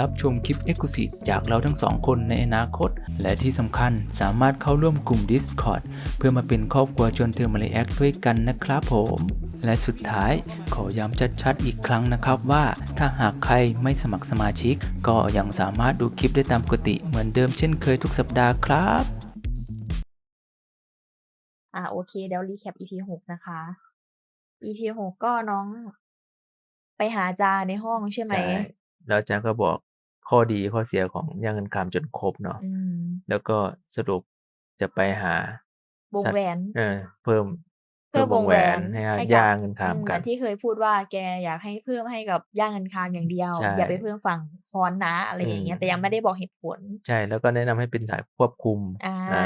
รับชมคลิป e x c l u s i v e จากเราทั้งสองคนในอนาคต และที่สำคัญสามารถเข้าร่วมกลุ่ม Discord เพื่อมาเป็นครอบครัวชวนเธอมาเลแอคด้วยกันนะครับผม และสุดท้ายขอย้ำชัดๆอีกครั้งนะครับว่า ถ้าหากใครไม่สมัครสมาชิก ก็ยังสามารถดูคลิปได้ตามปกติเหมือนเดิมเช่นเคยทุกสัปดาห์ครับอ่าโอเคเดี๋ยวรีแคป EP หกนะคะ EP หกก็น้องไปหาจาในห้องใช่ไหม ใช่แล้วอาจารย์ก็บอก ข้อดีข้อเสียของย่างเงินคำจนครบเนาะอืมแล้วก็สรุปจะไปหาวงสัตแหวนเออเพิ่มเพิ่มวงแหวนให้ให้กับย่างเงินอืมคำเหกัมือนนที่เคยพูดว่าแกอยากให้เพิ่มให้กับย่างเงินคางอย่างเดียวใช่อย่าไปเพิ่มฝั่งคอนนะอะไรอย่างเงี้ยอืมแต่ยังไม่ได้บอกเหตุผล ใช่แล้วก็แนะนำให้เป็นสายควบคุมอ่า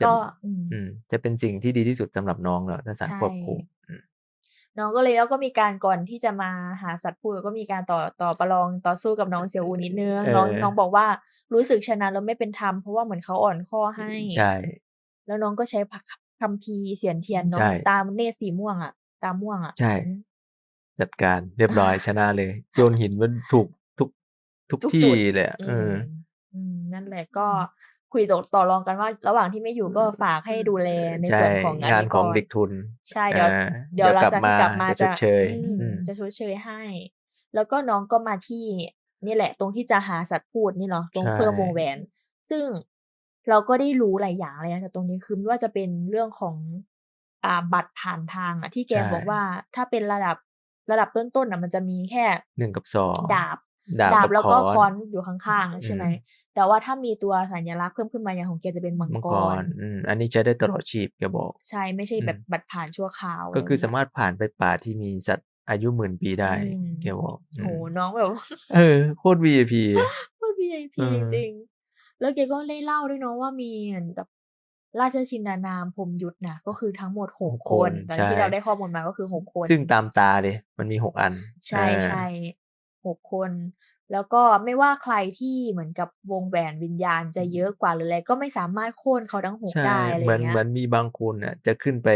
จะก็อืมอืมจะเป็นสิ่งที่ดีที่สุดสำหรับน้องแล้วถ้าสายใช่ควบคุมอืม น้องก็เลยแล้วก็มีการก่อนที่จะมาหาสัตว์พูดก็มีการต่อต่อประลองต่อสู้กับน้องเซียวอูนิดนึงเออน้องน้องบอกว่ารู้สึกชนะแล้วไม่เป็นธรรมเพราะว่าเหมือนเขาอ่อนข้อให้ใช่แล้วน้องก็ใช้พักคำพีร์เสียนเทียนเนาะใช่ตามเนตรสีม่วงอะ ตามม่วงอะใช่อืมจัดการเรียบร้อยชนะเลย โยนหินมันถูกทุกทุกทุกที่จุดเลยอะเออมอืมนั่นแหละก็ คุยต่อต่อรองกันว่า ระหว่างที่ไม่อยู่ก็ฝากให้ดูแลในใช่ส่วนของงานของก่เด็กทุน ใช่เดี๋ยวอ่าเดี๋ยวหลังกลับจากที่มากลับมาจะชดเชยอืมอืมจะชดเชยให้ แล้วก็น้องก็มาที่นี่แหละ ตรงที่จะหาสัตว์พูดนี่เนาะตรงใช่เพิ่มวงแหวน ซึ่งเราก็ได้รู้หลายอย่างเลยนะแต่ตรงนี้คือไม่ว่าจะเป็นเรื่องของอ่าบัตรผ่านทางอะที่แกใช่บอกว่าถ้าเป็นระดับระดับต้นๆอะมันจะมีแค่หนึ่งกับสองดาบ ดาบดาบกับแล้วก็ค้ค้ออนนอยู่ข้างๆใช่ไหมอืมแต่ว่าถ้ามีตัวสัญลักษณ์เพิ่มขึ้นมาอย่างของแกจะเป็นมังมังกกรรอืมอันนี้ใช้ได้ตลอดชีพแกบอก ใช่ไม่ใช่แบบอืมบัตรผ่านชั่วคราว ก็คืออะไรสามารถผ่านไปป่าที่มีสัตว์อายุหมื่นปีได้อืมแกบอกอืโหมน้องแบบเออโคตร VIP โคตร VIP เออจริงๆแล้วแกก็ได้เล่าด้วยเนาะว่ามีเหมือนกับราชชินานามพรหมยุทธนะก็คือทั้งหมดหกคนตอนที่เราได้ข้อมูลมาก็คือหกคน ซึ่งตามตาเลยมันมีหกอัน ใช่อ่าใช่ หกคน แล้วก็ไม่ว่าใครที่เหมือนกับวงแหวนวิญญาณจะเยอะกว่าหรืออะไรก็ไม่สามารถโค่นเขาทั้งหกใช่ได้อะไรเหมือนเงี้ยเหมือนมีบางคนอะจะขึ้นไป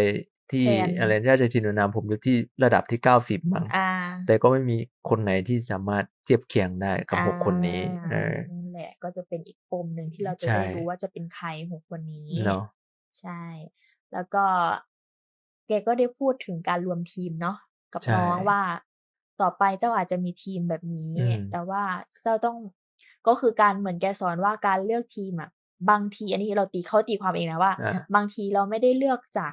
ที่แทนอะไรราชชินานามผมอยู่ที่ระดับที่เก้าสิบมั้งอ่าแต่ก็ไม่มีคนไหนที่สามารถเทียบเคียงได้กับหกคนนี้เออนั่นแหละก็จะเป็นอีกปมหนึ่งที่เราจะใช่ได้รู้ว่าจะเป็นใครหกคนนี้เนาะใช่ แล้วก็แกก็ได้พูดถึงการรวมทีมเนาะกับใช่น้องว่า ต่อไปเจ้าอาจจะมีทีมแบบนี้อืมแต่ว่าเจ้าต้องก็คือการเหมือนแกสอนว่าการเลือกทีมอะบางทีอันนี้เราตีเขาตีความเองนะว่าอ่าบางทีเราไม่ได้เลือกจาก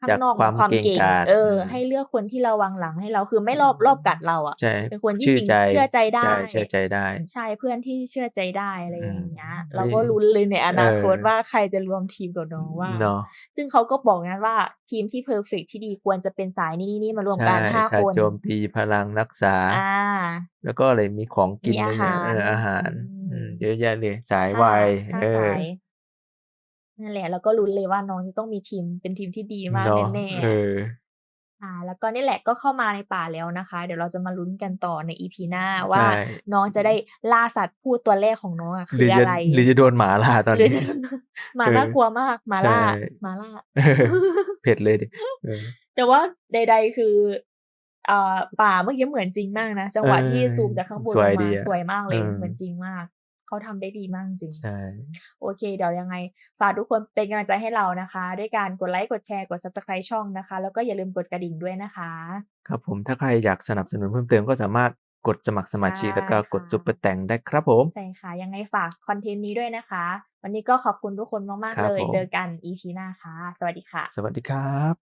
ข้าจากงนอกความความเก่งเก่งกาจเอออมให้เลือกคนที่เราวางหลังให้เราคือไม่รอบรอบกัดเราอะใช่เป็นคนที่ชื่อจริงใจเชื่อใจได้ใช่เชื่อใจได้ ใช่เพื่อนที่เชื่อใจได้อะไรอือมย่างเงี้ยไม่เราก็ลุ้นเลยในอนาคตเออว่าใครจะรวมทีมกับน้องว่าเนาะซึ่งเขาก็บอกนะว่าทีมที่เพอร์เฟกที่ดีควรจะเป็นสายนี้นี่มารวมกันใช่ห้าสายคนโจมตีพลังรักษาอ่าแล้วก็อะไรมีของกินมีอาอะไรเงี้ยหารเอออาหารอืมอืมเยอะแยะเลยสายห้วายห้าเออสาย นั่นแหละ แล้วก็ลุ้นเลยว่าน้องจะต้องมีทีมเป็นทีมที่ดีมากเนาะแน่เออๆอ่า แล้วก็นี่แหละก็เข้ามาในป่าแล้วนะคะ เดี๋ยวเราจะมาลุ้นกันต่อในอีพีหน้าว่าใช่น้องจะได้ล่าสัตว์พูดตัวแรกของน้องอะหคืรืออจะอะไร หรือจะโดนหมาล่าตอนหรือนี้จะหมาล่ากลัวมากหมาล่าใช่หมาล่าเออเผ็ดเลยดิเออแต่ว่าใด ๆ คือเอ่อป่าเมื่อกี้เหมือนจริงมากนะจังหวะเออที่ซูมจากข้างบนสลวยงดีมาอะสวยมากเลยเออเหมือนจริงมาก เขาทำได้ดีมากจริงใช่โอเค เดี๋ยวยังไง ฝากทุกคนเป็นกำลังใจให้เรานะคะ ด้วยการกดไลค์กดแชร์กด subscribe ช่องนะคะ แล้วก็อย่าลืมกดกระดิ่งด้วยนะคะ ครับผมถ้าใครอยากสนับสนุนเพิ่มเติมก็สามารถกดสมัครสมาชิกใช่แล้วก็กดค่ะซุปเปอร์แต่งได้ครับผมใช่ค่ะ ยังไงฝากคอนเทนต์นี้ด้วยนะคะ วันนี้ก็ขอบคุณทุกคนมากครัๆบเลยผมเจอกัน EP หน้าค่ะ สวัสดีค่ะ สวัสดีครับ